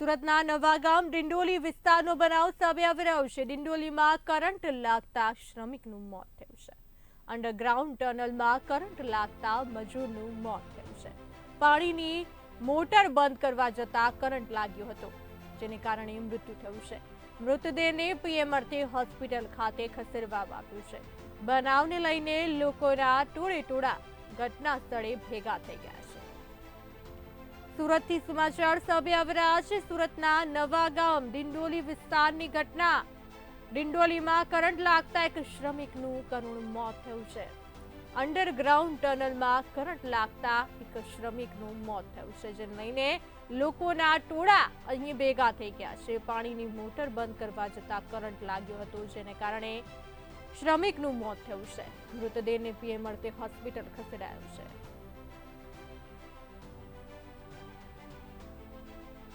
સુરતના નવાગામ ડિંડોલી વિસ્તારનો બનાવ સામે આવી રહ્યો છે. ડિંડોલીમાં કરંટ લાગતા શ્રમિકનું મોત થયું છે. અંડરગ્રાઉન્ડ ટનલમાં કરંટ લાગતા મજૂરનું મોત થયું છે. પાણીની મોટર બંધ કરવા જતા કરંટ લાગ્યો હતો, જેને કારણે મૃત્યુ થયું છે. મૃતદેહને પીએમ અર્થે હોસ્પિટલ ખાતે ખસેડવામાં આવ્યું છે. બનાવને લઈને લોકોના ટોળે ટોળા ઘટના સ્થળે ભેગા થઈ ગયા છે. સુરતથી સમાચાર. સામે આવી રહ્યા છે સુરતના નવાગામ ડિંડોલી વિસ્તારની ઘટના. ડિંડોલીમાં કરંટ લાગતા એક શ્રમિકનું કરુણ મોત થયું છે. અંડરગ્રાઉન્ડ ટનલમાં કરંટ લાગતા એક શ્રમિકનું મોત થયું છે, જેને લઈને લોકોના ટોળા અહીં ભેગા થઈ ગયા છે. પાણીની મોટર બંધ કરવા જતા કરંટ લાગ્યો હતો, જેને કારણે શ્રમિકનું મોત થયું છે. મૃતદેહને પીએમ અર્થે હોસ્પિટલ ખસેડાયો છે.